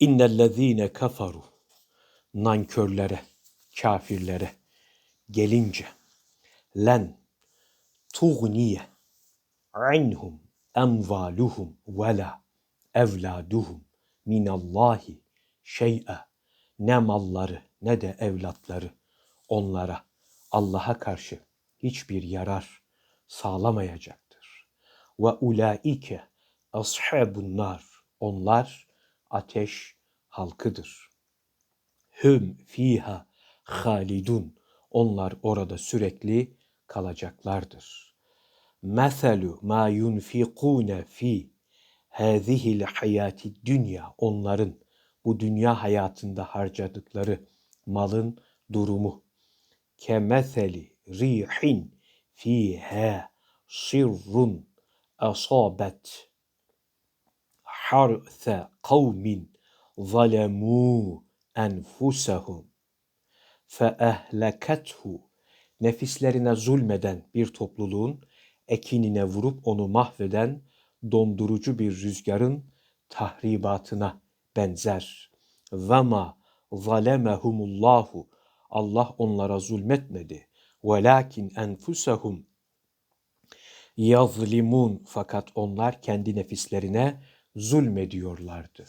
İnnellezîne kafaru nankörlere, kafirlere gelince len tuğniye anhum emvaluhum ve la evladuhum minallahi şey'e. Ne malları ne de evlatları onlara Allah'a karşı hiçbir yarar sağlamayacaktır. Ve ulaike ashabun nar. Onlar ateş halkıdır. Hüm fiha halidun onlar orada sürekli kalacaklardır. Meselu ma yunfikune fi hâzihil hayati dünya onların bu dünya hayatında harcadıkları malın durumu kemeseli rihin fiha sirrun asabet harse kavmin zalemû enfusehum fe ehlekethu nefislerine zulmeden bir topluluğun ekinine vurup onu mahveden dondurucu bir rüzgarın tahribatına benzer. Ve ma zalemehumullahu Allah onlara zulmetmedi. Velakin enfusehum yazlimun fakat onlar kendi nefislerine zulmediyorlardı.